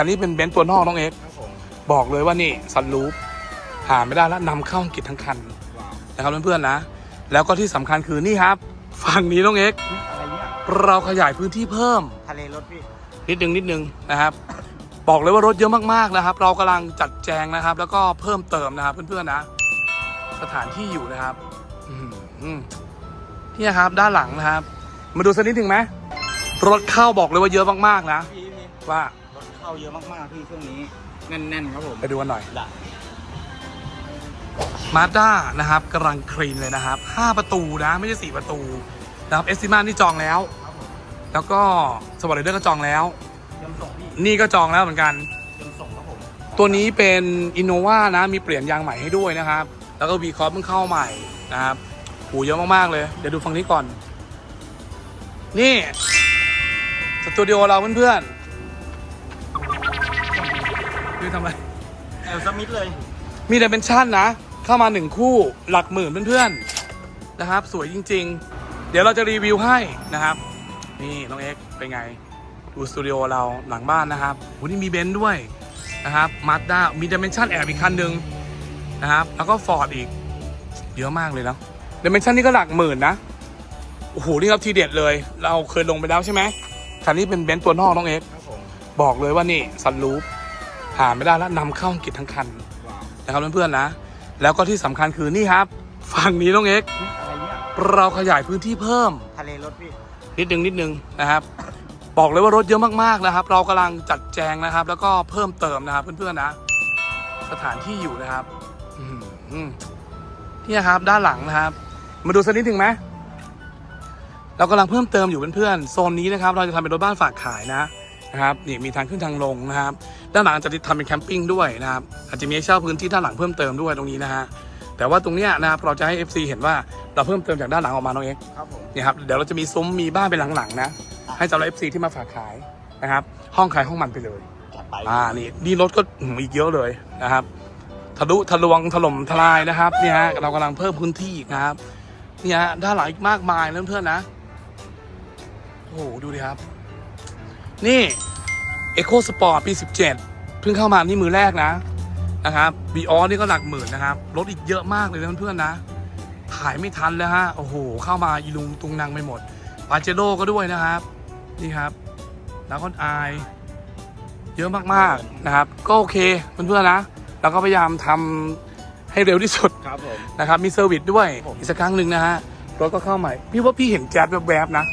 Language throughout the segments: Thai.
คันนี้เป็นเบนซ์ตัวนอกน้องเอ็กซ์ครับผมบอกเลยว่านี่ซันรูฟหาไม่ได้แล้วนำเข้าอังกฤษทั้งคันว้าวนะครับเพื่อนๆนะ แล้วก็ที่สำคัญคือนี่ครับ ฝั่งนี้น้องเอ็กซ์อะไรเนี่ยเราขยายพื้นที่เพิ่ม ทะเลรถพี่นิดนึงนิดนึงนะครับ บอกเลยว่ารถเยอะมากๆนะครับ เรากำลังจัดแจงนะครับ แล้วก็เพิ่มเติมนะครับเพื่อนๆนะ สถานที่อยู่นะครับอืมอืมเนี่ยครับด้านหลังนะครับ มาดูสักนิดหนึ่งไหมรถเข้าบอกเลยว่าเยอะมากๆนะ พี่พี่ว่ารถ เข้าเยอะมากๆพี่ช่วงนี้แน่นๆครับผมไปดูกันหน่อย ละมาด้านะครับกำลังคลีนเลยนะครับ 5 ประตูนะ ไม่ใช่ 4 ประตู นะครับเอสติมานี่จองแล้ว ครับผมแล้วก็สปอร์ตเดอร์ก็จองแล้ว เตรียมส่งพี่นี่ก็จองแล้วเหมือนกัน เตรียมส่งครับผมตัวนี้เป็นอินโนวานะ มีเปลี่ยนยางใหม่ให้ด้วยนะครับ แล้วก็วีคอร์เพิ่งเข้าใหม่นะครับหูเยอะมาก ๆ เลย เดี๋ยวดูฝั่งนี้ก่อน นี่ สตูดิโอเราเพื่อน ๆ นี่ทำไมเอลสมิธเลย มีดิเมนชั่นนะ เข้ามาหนึ่งคู่หลักหมื่นเพื่อนๆนะครับ สวยจริง ๆ เดี๋ยวเราจะรีวิวให้นะครับ นี่น้องเอ็กซ์เป็นไง ดูสตูดิโอเราหลังบ้านนะครับวันนี้มีเบนซ์ด้วยนะครับมาด้ามีดิเมนชั่นแอบอีกคันหนึ่งนะครับ แล้วก็ฟอร์ดอีก เยอะมากเลยนะดิเมนชั่นนี่ก็หลักหมื่นนะโอ้โหนี่ครับทีเด็ดเลย เราเคยลงไปแล้วใช่ไหมคันนี้เป็นเบนซ์ตัวนอกน้องเอ็กซ์ครับผม บอกเลยว่านี่ซันรูฟ หาไม่ได้แล้วนำเข้าอังกฤษทั้งคันว้าวนะครับเพื่อนๆนะ แล้วก็ที่สำคัญคือนี่ครับ ฝั่งนี้น้องเอ็กซ์อะไรเนี่ยเราขยายพื้นที่เพิ่ม ทะเลรถพี่นิดนึงนิดนึงนะครับ บอกเลยว่ารถเยอะมากๆนะครับ เรากำลังจัดแจงนะครับ แล้วก็เพิ่มเติมนะครับเพื่อนๆนะ สถานที่อยู่นะครับอืมอืมเนี่ยครับด้านหลังนะครับ มาดูสักนิดหนึ่งไหมเรากำลังเพิ่มเติมอยู่เพื่อนๆโซนนี้นะครับ เราจะทำเป็นรถบ้านฝากขายนะนะครับนี่มีทางขึ้นทางลงนะครับ ด้านหลังจะทำเป็นแคมปิ้งด้วยนะครับอาจจะมีให้เช่าพื้นที่ด้านหลังเพิ่มเติมด้วยตรงนี้นะฮะแต่ว่าตรงเนี้ยนะครับเราจะให้ FC เห็นว่าเราเพิ่มเติมจากด้านหลังออกมาน้องเอ็กครับผมเนี่ยครับเดี๋ยวเราจะมีซุ้มมีบ้านเป็นหลังๆนะให้สำหรับ FC ที่มาฝากขายนะครับห้องขายห้องมันไปเลยจัดไปอ่านี่นี่รถก็อื้อหืออีกเยอะเลยนะครับทะลุทะลวงถล่มทลายนะครับเนี่ยฮะเรากำลังเพิ่มพื้นที่อีกนะครับเนี่ยฮะด้านหลังอีกมากมายนะเพื่อนๆนะโอ้โหดูดิครับ นี่ Eco Sport ปี 17 เพิ่งเข้ามานี่มือแรกนะนะครับบีออนี่ก็หลักหมื่นนะครับรถอีกเยอะมากเลยนะเพื่อนๆนะขายไม่ทันแล้วฮะโอ้โหเข้ามาอีลุงตุงนางไปหมดปาเจโร่ก็ด้วยนะครับนี่ครับแล้วก็อายเยอะมากๆนะครับ ก็โอเคเพื่อนๆนะแล้วก็พยายามทำให้เร็วที่สุดครับผมนะครับมีเซอร์วิสด้วยผมอีกสักครั้งหนึ่งนะฮะรถก็เข้าใหม่ พี่ว่าพี่เห็นแจ๊ดแวบๆนะ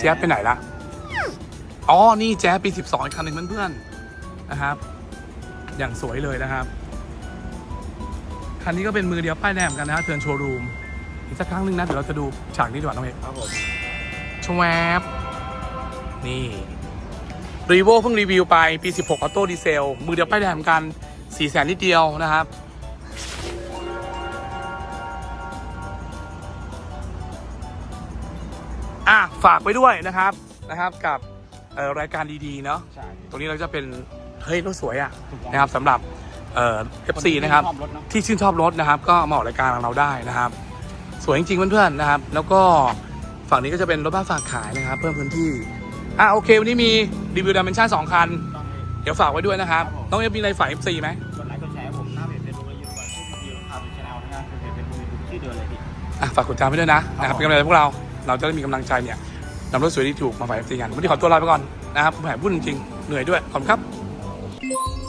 แจ๊ดไปไหนละ อ๋อ นี่แจ๊ดปี 12อีกคันหนึ่งเพื่อนๆนะครับ อย่างสวยเลยนะครับ คันนี้ก็เป็นมือเดียวป้ายแดงเหมือนกันนะฮะเทิร์นโชว์รูม อีกสักครั้งหนึ่งนะ เดี๋ยวเราจะดูฉากนี้ดีกว่าน้องเอกครับผมชวบนี่รีโวเพิ่งรีวิวไปปี 16ออโต้ดีเซล มือเดียวป้ายแดงเหมือนกัน4แสนนิดเดียวนะครับ อะ ฝากไว้ด้วยนะครับนะครับกับ เอ่อรายการดีๆเนาะใช่ตรงนี้เราจะเป็นเฮ้ยรถสวยอะถูกต้องนะครับสำหรับเอ่อ FC นะครับ ชอบรถเนอะที่ชื่นชอบรถนะครับ ก็มาออกรายการของเราได้นะครับ สวยจริงๆเพื่อนๆนะครับ แล้วก็ฝั่งนี้ก็จะเป็นรถบ้านฝากขายนะครับ เพิ่มพื้นที่อะโอเค วันนี้มีรีวิวดิเมนชั่นสองคัน ต้องเลย เดี๋ยวฝากไว้ด้วยนะครับน้องเอฟมีอะไรฝาก FC ไหมกดไลค์กดแชร์ให้ผมหน้าเพจเฟซบุ๊กและยูทูบชื่อวิวข่าวชแนลนะครับเพจเฟซบุ๊กยูทูบชื่อเดิมเลยพี่ อะฝากกดติดตามไว้ด้วยนะนะครับครับเป็นกำลังใจให้พวกเราเราจะได้มีกำลังใจเนี่ย นำรถสวยที่ถูกมาฝาก FC กันวันนี้ขอตัวลาไปก่อนนะครับผมแหมพูดจริงเหนื่อยด้วยขอบคุณครับ